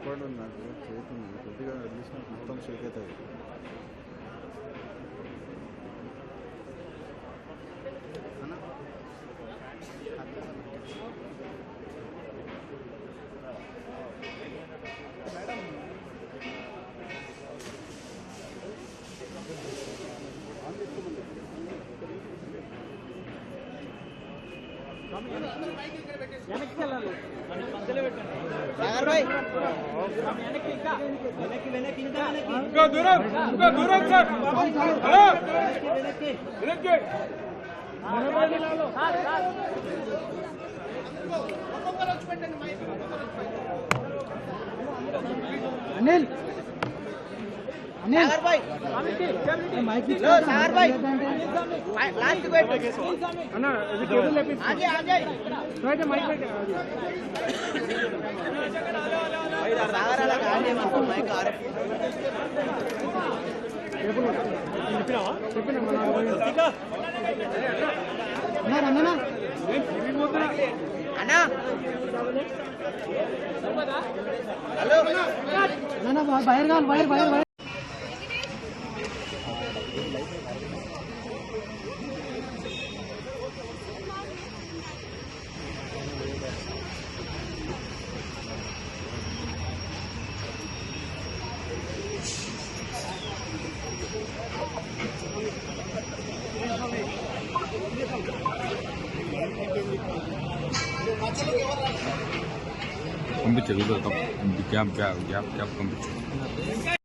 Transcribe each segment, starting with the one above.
Tripod నాకు చేతుంది కొద్దిగా వదిలేసిన మొత్తం షేక్ అవుతుంది వెనక్కి వెళ్ళాలి. ఇంకా దూరం ఇంకా దూరం సార్ హలో వెనక్కి అనిల్ అనిల్ మైక్ అన్న ఇది అన్నా అన్నా. వైర్ కావాలి వైర్ వైర్ వారు జనరల్గా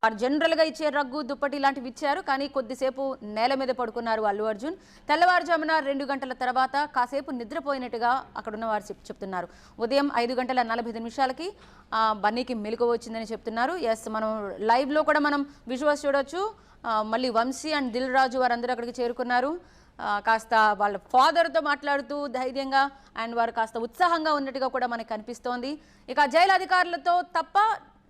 వారు జనరల్గా ఇచ్చే రగ్గు దుప్పటి ఇలాంటివి ఇచ్చారు కానీ కొద్దిసేపు నేల మీద పడుకున్నారు అల్లు అర్జున్. తెల్లవారుజామున రెండు గంటల తర్వాత కాసేపు నిద్రపోయినట్టుగా అక్కడున్న వారు చెప్- చెప్తున్నారు. ఉదయం ఐదు గంటల నలభై ఐదు నిమిషాలకి బన్నీకి మెలకు వచ్చిందని చెప్తున్నారు. ఎస్ మనం లైవ్లో కూడా మనం విజువల్స్ చూడొచ్చు. మళ్ళీ వంశీ అండ్ దిల్ రాజు వారందరూ అక్కడికి చేరుకున్నారు. కాస్త వాళ్ళ ఫాదర్తో మాట్లాడుతూ ధైర్యంగా అండ్ వారు కాస్త ఉత్సాహంగా ఉన్నట్టుగా కూడా మనకు కనిపిస్తోంది. ఇక జైలు అధికారులతో తప్ప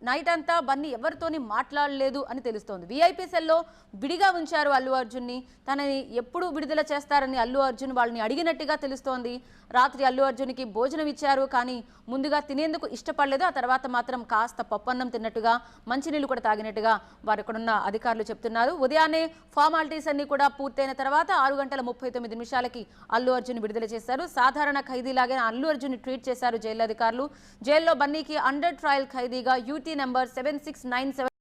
నైట్ అంతా బన్నీ ఎవరితోని మాట్లాడలేదు అని తెలుస్తోంది. వీఐపీ సెల్లో విడిగా ఉంచారు అల్లు అర్జున్ని. తనని ఎప్పుడు విడుదల చేస్తారని అల్లు అర్జున్ వాళ్ళని అడిగినట్టుగా తెలుస్తోంది. రాత్రి అల్లు అర్జున్కి భోజనం ఇచ్చారు కానీ ముందుగా తినేందుకు ఇష్టపడలేదు. ఆ తర్వాత మాత్రం కాస్త పప్పన్నం తిన్నట్టుగా మంచినీళ్ళు కూడా తాగినట్టుగా వారు ఇక్కడున్న అధికారులు చెప్తున్నారు. ఉదయాన్నే ఫార్మాలిటీస్ అన్ని కూడా పూర్తయిన తర్వాత ఆరు గంటల ముప్పై తొమ్మిది నిమిషాలకి అల్లు అర్జున్ విడుదల చేశారు. సాధారణ ఖైదీలాగే అల్లు అర్జున్ ట్వీట్ చేశారు జైలు అధికారులు. జైల్లో బన్నీకి under trial ఖైదీగా UT number seven six nine seven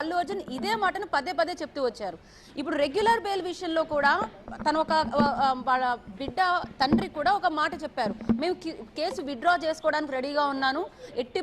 Allu Arjun ఇదే మాటను పదే పదే చెప్తూ వచ్చారు. ఇప్పుడు రెగ్యులర్ బెయిల్ విషయంలో కూడా తన ఒక వాళ్ళ బిడ్డ తండ్రి కూడా ఒక మాట చెప్పారు. మేము కేసు విత్డ్రా చేసుకోవడానికి రెడీగా ఉన్నాను. ఎట్టి